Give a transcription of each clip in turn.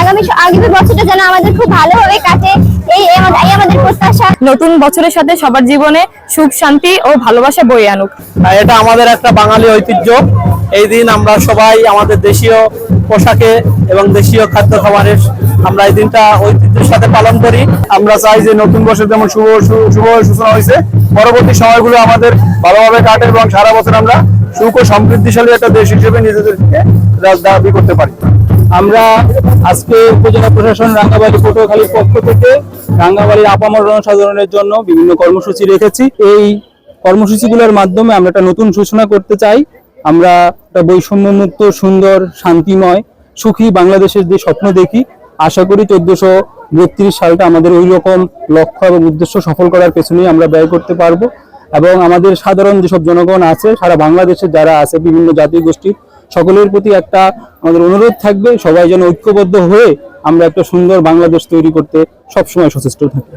আগামী আগামী বছরটা যেন আমাদের খুব ভালোভাবে কাটে। এই এই আমাদের প্রত্যাশা। নতুন বছরের সাথে সবার জীবনে সুখ শান্তি ও ভালোবাসা বয়ে আনুক। এটা আমাদের একটা বাঙালি ঐতিহ্য। এই দিন আমরা সবাই আমাদের দেশীয় পোশাকে এবং দেশীয় খাদ্য খাবারের আমরা এই দিনটা ঐতিহ্যের সাথে পালন করি। আমরা চাই যে নতুন বছর যেমন শুভ শুভ সূচনা হয়েছে পরবর্তী সময়গুলো আমাদের ভালোভাবে কাটে এবং সারা বছর আমরা সুখ ও সমৃদ্ধিশালী একটা দেশ হিসেবে নিজেদেরকে দাবি করতে পারি। আমরা আজকে উপজেলা প্রশাসন রাঙ্গাবাড়ি, পটুয়াখালীর পক্ষ থেকে রাঙ্গাবাড়ির আপামর জনসাধারণের জন্য বিভিন্ন কর্মসূচি রেখেছি। এই কর্মসূচিগুলোর মাধ্যমে আমরা একটা নতুন সূচনা করতে চাই। আমরা একটা বৈষম্যমুক্ত, সুন্দর, শান্তিময়, সুখী বাংলাদেশের যে স্বপ্ন দেখি, আশা করি চোদ্দশো বত্রিশ সালটা আমাদের ওই রকম লক্ষ্য এবং উদ্দেশ্য সফল করার পেছনেই আমরা ব্যয় করতে পারব। এবং আমাদের সাধারণ যেসব জনগণ আছে, সারা বাংলাদেশে যারা আছে, বিভিন্ন জাতি গোষ্ঠীর সকলের প্রতি একটা আমাদের অনুরোধ থাকবে সবাই যেন ঐক্যবদ্ধ হয়ে আমরা একটা সুন্দর বাংলাদেশ তৈরি করতে সবসময় সচেষ্ট থাকি।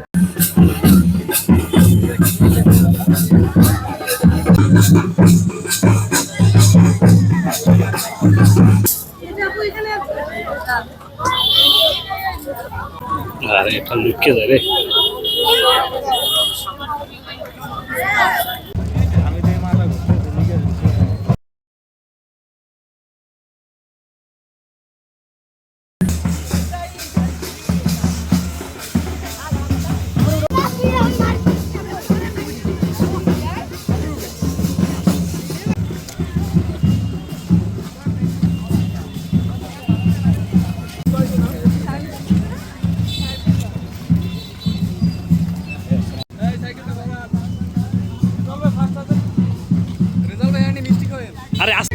আরে এটা লুকিয়ে যায় রে Are as